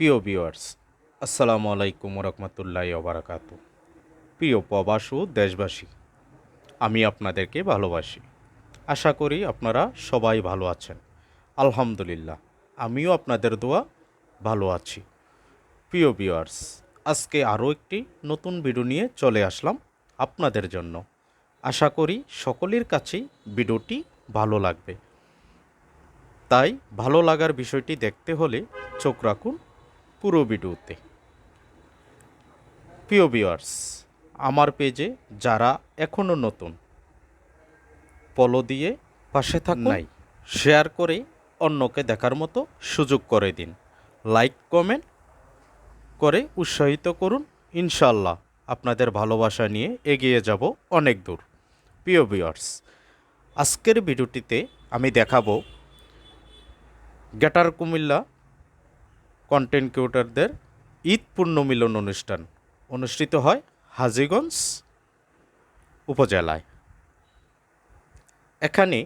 প্রিয় ভিউয়ার্স, আসসালামু আলাইকুম রহমতুল্লাহ ওবরাকাত। প্রিয় প্রবাস ও দেশবাসী, আমি আপনাদেরকে ভালোবাসি। আশা করি আপনারা সবাই ভালো আছেন। আলহামদুলিল্লাহ, আমিও আপনাদের দোয়া ভালো আছি। প্রিয় ভিউয়ার্স, আজকে আরও একটি নতুন ভিডিও নিয়ে চলে আসলাম আপনাদের জন্য। আশা করি সকলের কাছেই ভিডিওটি ভালো লাগবে। তাই ভালো লাগার বিষয়টি দেখতে হলে চোখ রাখুন পুরো ভিডিওতে। প্রিয় ভিউয়ার্স আমার পেজে যারা এখনও নতুন পলো দিয়ে পাশে থাক নাই। শেয়ার করে অন্যকে দেখার মতো সুযোগ করে দিন। লাইক কমেন্ট করে উৎসাহিত করুন। ইনশাল্লাহ আপনাদের ভালোবাসা নিয়ে এগিয়ে যাব অনেক দূর। প্রিয় ভিউয়ার্স আজকের ভিডিওটিতে আমি দেখাবো গ্যাটার কুমিল্লা কন্টেন্ট ক্রিয়েটরদের ঈদ পূর্ণ মিলন অনুষ্ঠান অনুষ্ঠিত হয় হাজিগঞ্জ উপজেলায়। এখানে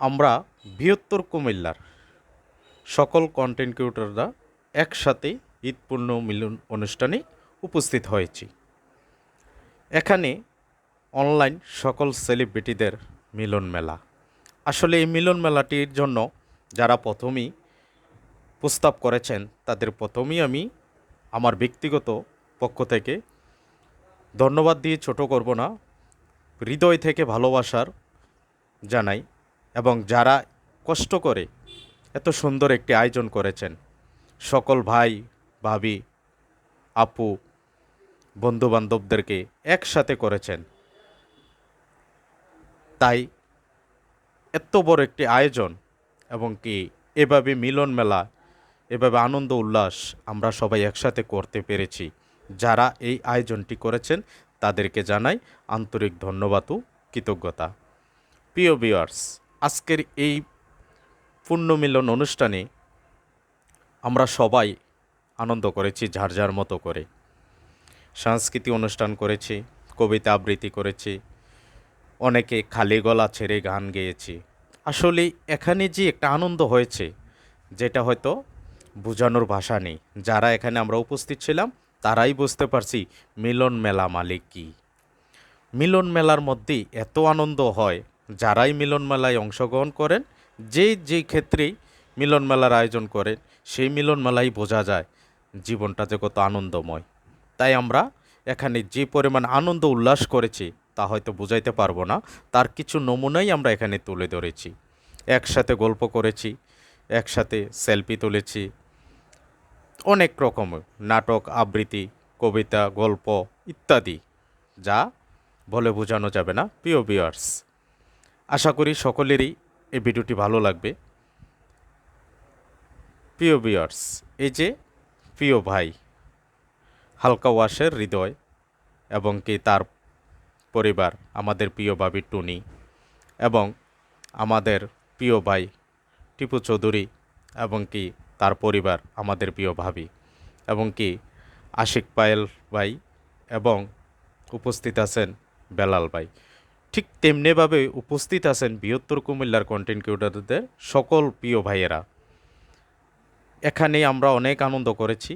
আমরা বৃহত্তর কুমিল্লার সকল কন্টেন্ট ক্রিয়েটররা একসাথে ঈদ পূর্ণ মিলন অনুষ্ঠানে উপস্থিত হয়েছি। এখানে অনলাইন সকল সেলিব্রিটিদের মিলন মেলা। আসলে এই মিলন মেলাটির জন্য যারা প্রথমেই প্রস্তাব করেছেন, তাদের প্রথমেই আমি আমার ব্যক্তিগত পক্ষ থেকে ধন্যবাদ দিয়ে ছোট করব না, হৃদয় থেকে ভালোবাসার জানাই এবং যারা কষ্ট করে এত সুন্দর একটি আয়োজন করেছেন, সকল ভাই, ভাবি, আপু, বন্ধুবান্ধবদেরকে একসাথে করেছেন। তাই এত বড় একটি আয়োজন এবং কি এভাবে মিলন মেলা এভাবে আনন্দ, উল্লাস আমরা সবাই একসাথে করতে পেরেছি। যারা এই আয়োজনটি করেছেন, তাদেরকে জানাই আন্তরিক ধন্যবাদ ও কৃতজ্ঞতা। প্রিয় ভিউয়ার্স, আজকের এই পূর্ণ মিলন অনুষ্ঠানে আমরা সবাই আনন্দ করেছি যার মতো করে। সাংস্কৃতিক অনুষ্ঠান করেছি, কবিতা আবৃত্তি করেছি, অনেকে খালি গলা ছেড়ে গান গেয়েছি। আসলে এখানে যে একটা আনন্দ হয়েছে, যেটা হয়তো বোঝানোর ভাষা নেই। যারা এখানে আমরা উপস্থিত ছিলাম, তারাই বুঝতে পারছি মিলন মেলা মালিক কী। মিলন মেলার মধ্যে এত আনন্দ হয়, যারাই মিলন মেলায় অংশগ্রহণ করেন, যে যে ক্ষেত্রেই মিলন মেলার আয়োজন করেন, সেই মিলন মেলাই বোঝা যায় জীবনটা যে কত আনন্দময়। তাই আমরা এখানে যে পরিমাণ আনন্দ উল্লাস করেছি, তা হয়তো বোঝাইতে পারব না, তার কিছু নমুনাই আমরা এখানে তুলে ধরেছি। একসাথে গল্প করেছি, একসাথে সেলফি তুলেছি অনেক রকমের নাটক, আবৃত্তি, কবিতা, গল্প ইত্যাদি, যা বলে বোঝানো যাবে না, প্রিয় ভিউয়ার্স আশা করি সকলেরই এই ভিডিওটি ভালো লাগবে। প্রিয় ভিউয়ার্স এই যে প্রিয় ভাই, হালকা ওয়াশের হৃদয় এবং কি তার পরিবার, আমাদের প্রিয় ভাবি টুনি এবং আমাদের প্রিয় ভাই টিপু চৌধুরী এবং কি তার পরিবার, আমাদের প্রিয় ভাবি এবং কি আশিক পায়েল ভাই এবং উপস্থিত আছেন বেলাল ভাই। ঠিক তেমনিভাবে উপস্থিত আছেন বৃহত্তর কুমিল্লার কন্টেন্ট ক্রিয়েটরদের সকল প্রিয় ভাইয়েরা। এখানে আমরা অনেক আনন্দ করেছি।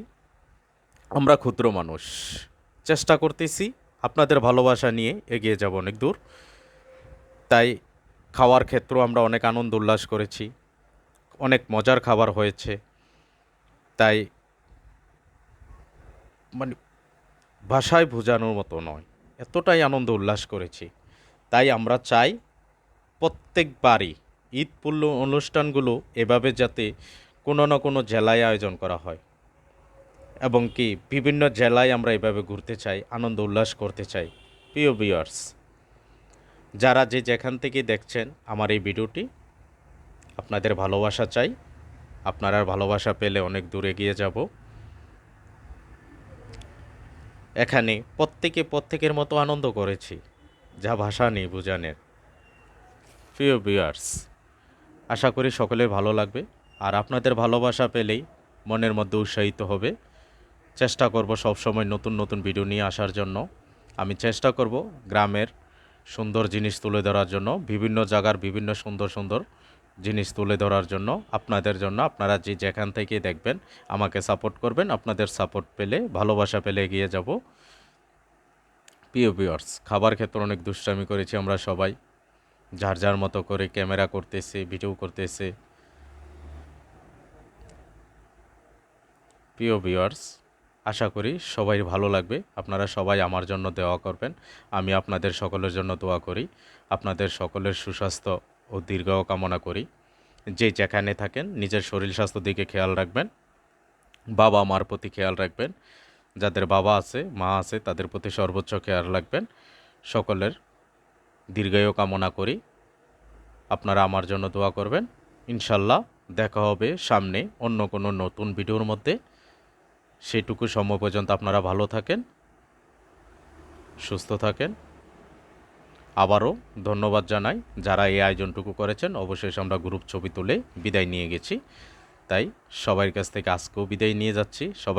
আমরা ক্ষুদ্র মানুষ। চেষ্টা করতেছি আপনাদের ভালোবাসা নিয়ে এগিয়ে যাব অনেক দূর। তাই খাওয়ার ক্ষেত্রেও আমরা অনেক আনন্দ উল্লাস করেছি। অনেক মজার খাবার হয়েছে। তাই মানে ভাষায় বোঝানোর মতো নয়। এতটাই আনন্দ উল্লাস করেছি। তাই আমরা চাই প্রত্যেকবারই ঈদ পূর্ণ অনুষ্ঠানগুলো এভাবে যাতে কোনো না কোনো জেলায় আয়োজন করা হয় এবং কি বিভিন্ন জেলায় আমরা এভাবে ঘুরতে চাই, আনন্দ উল্লাস করতে চাই। প্রিয় ভিউয়ার্স যারা যে যেখান থেকে দেখছেন আমার এই ভিডিওটি, আপনাদের ভালোবাসা চাই। আপনারা ভালোবাসা পেলে অনেক দূরে গিয়ে যাব। এখানে প্রত্যেকে প্রত্যেকের মতো আনন্দ করেছি, যা ভাষা নেই বুঝানের। প্রিয় ভিউয়ার্স আশা করি সকলের ভালো লাগবে, আর আপনাদের ভালোবাসা পেলেই মনের মধ্যে উৎসাহিত হবে। চেষ্টা করব সবসময় নতুন নতুন ভিডিও নিয়ে আসার জন্য। আমি চেষ্টা করব গ্রামের সুন্দর জিনিস তুলে ধরার জন্য, বিভিন্ন জায়গার বিভিন্ন সুন্দর সুন্দর জিনিস তুলে ধরার জন্য, আপনাদের জন্য, আপনারা যে যেখান থেকে দেখবেন, আমাকে সাপোর্ট করবেন, আপনাদের সাপোর্ট পেলে, ভালোবাসা পেলে এগিয়ে যাব। প্রিয় ভিউয়ার্স খাবার ক্ষেত্রে অনেক দুষ্টামি করেছি আমরা সবাই। যার যার মতো করে ক্যামেরা করতেছে ভিডিও করতেছে। প্রিয় ভিউয়ার্স আশা করি সবাই ভালো লাগবে। আপনারা সবাই আমার জন্য দেওয়া করবেন। আমি আপনাদের সকলের জন্য দোয়া করি। আপনাদের সকলের সুস্বাস্থ্য। ও দীর্ঘ কামনা করি। যে যেখানে থাকেন, নিজের শরীর স্বাস্থ্য দিকে খেয়াল রাখবেন। বাবা মার প্রতি খেয়াল রাখবেন। যাদের বাবা আছে, মা আছে, তাদের প্রতি সর্বোচ্চ খেয়াল রাখবেন। সকলের দীর্ঘায়ু কামনা করি। আপনারা আমার জন্য দোয়া করবেন। ইনশাল্লাহ দেখা হবে সামনে অন্য কোনো নতুন ভিডিওর মধ্যে। সেইটুকু সময় পর্যন্ত আপনারা ভালো থাকেন, সুস্থ থাকেন। আবারও ধন্যবাদ জানাই যারা এই আয়োজনটুকু করেছেন। অবশেষে আমরা গ্রুপ ছবি তুলে বিদায় নিয়ে গেছি। তাই সবার কাছ থেকে আজকেও বিদায় নিয়ে যাচ্ছি। সবাই